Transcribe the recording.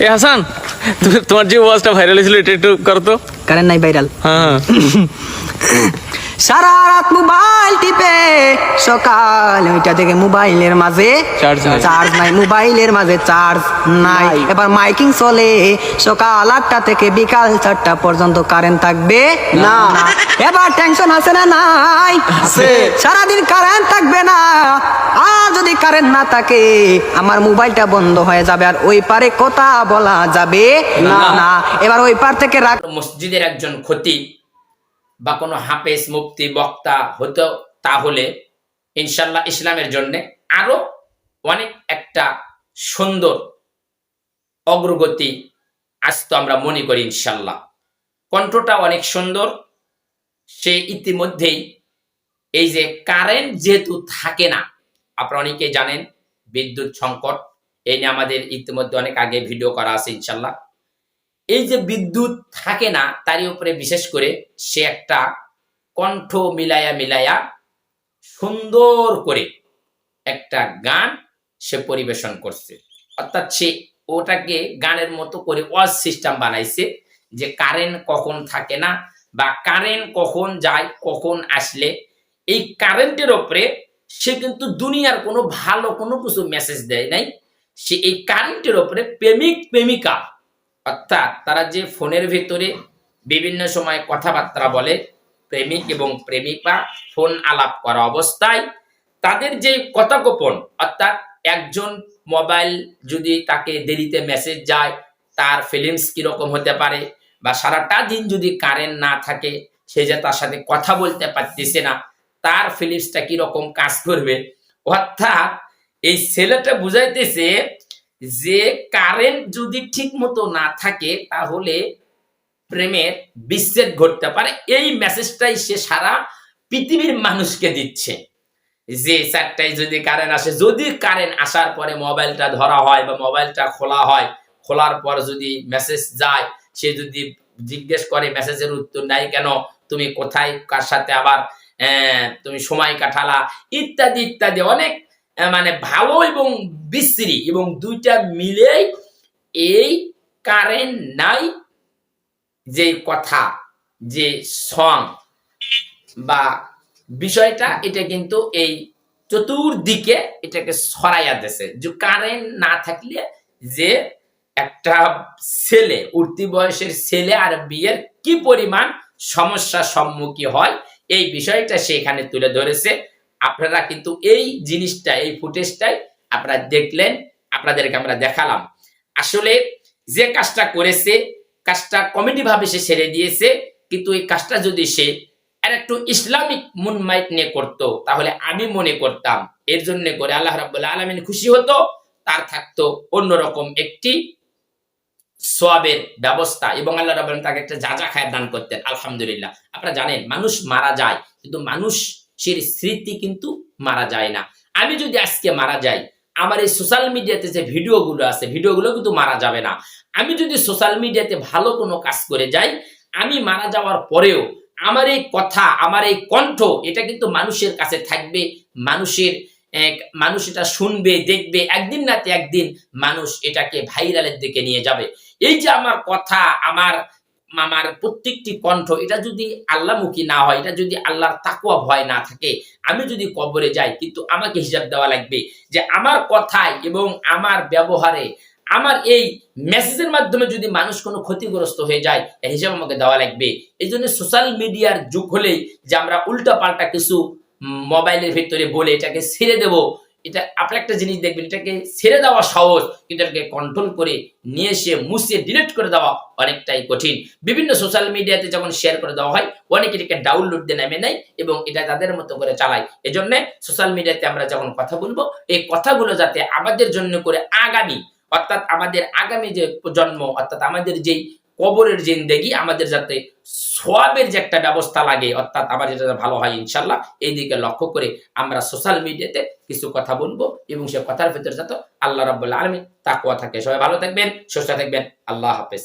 এ হাসান তুমি- তোমার যে ওয়াজটা ভাইরাল হয়েছিল এটা একটু করো তো কারেন্ট নাই ভাইরাল হ্যাঁ। সারা রাত মোবাইল টিপে সকাল ওইটা থেকে মোবাইলের মাঝে চার্জ নাই। মোবাইলের মাঝে চার্জ নাই। এবার মাইকিং চলে সকাল আটটা থেকে বিকাল চারটা পর্যন্ত কারেন্ট থাকবে? না। এবার টেনশন আছে না নাই? আছে। সারাদিন কারেন্ট থাকবে না। আর যদি কারেন্ট না থাকে আমার মোবাইলটা বন্ধ হয়ে যাবে। আর ওই পারে কথা বলা যাবে না। না। এবার ওই পার থেকে রাখ মসজিদের একজন ক্ষতি। বা কোনো হাফেজ, মুফতি, বক্তা হতো তাহলে ইনশাল্লাহ ইসলামের জন্য আরও অনেক একটা সুন্দর অগ্রগতি আসতো আমরা মনে করি ইনশাল্লাহ। কণ্ঠটা অনেক সুন্দর। সে ইতিমধ্যেই এই যে কারেন্ট যেহেতু থাকে না, আপনারা অনেকে জানেন বিদ্যুৎ সংকট, এই নিয়ে আমাদের ইতিমধ্যে অনেক আগে ভিডিও করা আছে ইনশাল্লাহ। এই যে বিদ্যুৎ থাকে না, তারই উপরে বিশেষ করে সে একটা কণ্ঠ মিলায়া মিলায়া সুন্দর করে একটা গান সে পরিবেশন করছে। অর্থাৎ সে ওটাকে গানের মতো করে ওয়াজ সিস্টেম বানাইছে যে কারেন্ট কখন থাকে না বা কারেন্ট কখন যায়, কখন আসলে। এই কারেন্টের ওপরে সে কিন্তু দুনিয়ার কোনো ভালো কোনো কিছু মেসেজ দেয় নাই। সে এই কারেন্টের ওপরে প্রেমিক, প্রেমিকা অর্থাৎ তারা যে ফোনের ভেতরে বিভিন্ন সময় কথাবার্তা বলে, প্রেমিক এবং প্রেমিকা ফোন আলাপ করা অবস্থায় তাদের যে কথা গোপন অর্থাৎ একজন মোবাইল যদি তাকে দেরিতে মেসেজ যায়, তার ফিলিংস কীরকম হতে পারে বা সারাটা দিন যদি কারেন্ট না থাকে, সে যে তার সাথে কথা বলতে পারতেছে না, তার ফিলিংসটা কীরকম কাজ করবে? অর্থাৎ এই ছেলেটা বুঝাইতেছে যে কারেন্ট যদি ঠিক মতো না থাকে, তাহলে প্রেমের বিচ্ছেদ ঘটতে পারে। এই মেসেজটাই সে সারা পৃথিবীর মানুষকে দিচ্ছে। যে চারটায় যদি কারেন্ট আসে, যদি কারেন্ট আসার পরে মোবাইলটা ধরা হয় বা মোবাইলটা খোলা হয়, খোলার পর যদি মেসেজ যায়, সে যদি জিজ্ঞেস করে মেসেজের উত্তর নাই কেন, তুমি কোথায়, কার সাথে আবার তুমি সময় কাটালা, ইত্যাদি ইত্যাদি, অনেক মানে ভালো এবং বিশ্রী এবং দুইটা মিলেই এই কারেন্ট নাই যে কথা, যে সং বা বিষয়টা, এটা কিন্তু এই চতুর্দিকে এটাকে ছড়াইয়া দিছে যে কারেন্ট না থাকলে যে একটা ছেলে, উঠতি বয়সের ছেলে আর বিয়ের কি পরিমাণ সমস্যার সম্মুখীন হয়, এই বিষয়টা সেখানে তুলে ধরেছে। আপনারা কিন্তু এই জিনিসটা এই ফুটেজটাই আপনারা দেখলেন, আপনাদেরকে আমরা দেখালাম। আসলে যে কাজটা করেছে, কাজটা কমেডি ভাবে সে ছেড়ে দিয়েছে, কিন্তু এই কাজটা যদি সে আর একটু ইসলামিক মুন মাইট নিয়ে করতো, তাহলে আমি মনে করতাম এর জন্য করে আল্লাহ রাব্বুল আলামিন খুশি হতো, তার থাকতো অন্যরকম একটি সোয়াবের ব্যবস্থা এবং আল্লাহ আলামিন তাকে একটা যাজা খায়ের দান করতেন, আলহামদুলিল্লাহ। আপনারা জানেন, মানুষ মারা যায়, কিন্তু মানুষের স্মৃতি কিন্তু মারা যায় না। আমি যদি আজকে মারা যাই, আমার এই সোশ্যাল মিডিয়াতে যে ভিডিওগুলো আছে, ভিডিওগুলো কিন্তু মারা যাবে না। আমি যদি সোশ্যাল মিডিয়াতে ভালো কোনো কাজ করে যাই, আমি মারা যাওয়ার পরেও আমার এই কথা, আমার এই কণ্ঠ, এটা কিন্তু মানুষের কাছে থাকবে, মানুষের মানুষ এটা শুনবে, দেখবে, একদিন নাতে একদিন মানুষ এটাকে ভাইরালের দিকে নিয়ে যাবে। এই যে আমার কথা, আমার আমার প্রত্যেকটি কণ্ঠ, এটা যদি আল্লাহমুখী না হয়, এটা যদি আল্লাহর তাকুয়া ভয় না থাকে, আমি যদি কবরে যাই, কিন্তু আমাকে হিসাব দেওয়া লাগবে যে আমার কথায় এবং আমার ব্যবহারে, আমার এই মেসেজের মাধ্যমে যদি মানুষ কোনো ক্ষতিগ্রস্ত হয়ে যায় এর হিসাব আমাকে দেওয়া লাগবে। এই জন্য সোশ্যাল মিডিয়ার যুগ হলেই যে আমরা উল্টা পাল্টা কিছু মোবাইলের ভিতরে বলে এটাকে ছেড়ে দেব এটা আপনি একটা জিনিস দেখবেন, এটাকে ছেড়ে দেওয়া সহজ, কিন্তু এটাকে কন্ট্রোল করে নিয়ে এসে মুছে ডিলিট করে দেওয়া অনেকটাই কঠিন। বিভিন্ন সোশ্যাল মিডিয়াতে যখন শেয়ার করে দেওয়া হয়, অনেকে এটাকে ডাউনলোড দিয়ে নেমে নেয় এবং এটা তাদের মতো করে চালায়। এজন্য সোশ্যাল মিডিয়াতে আমরা যখন কথা বলব, এই কথাগুলো যাতে আমাদের জন্য করে আগামী, অর্থাৎ আমাদের আগামী যে প্রজন্ম অর্থাৎ আমাদের যেই কবরের জিন্দেগি আমাদের যাতে সোয়াবের যে একটা ব্যবস্থা লাগে, অর্থাৎ আমার যেটা ভালো হয় ইনশাল্লাহ এই দিকে লক্ষ্য করে আমরা সোশ্যাল মিডিয়াতে কিছু কথা বলব এবং সে কথার ভিতরে যাতে আল্লাহ রাবুল্লাহ আলমী তাকুয়া থাকে। সবাই ভালো থাকবেন, সুস্থ থাকবেন, আল্লাহ হাফেজ।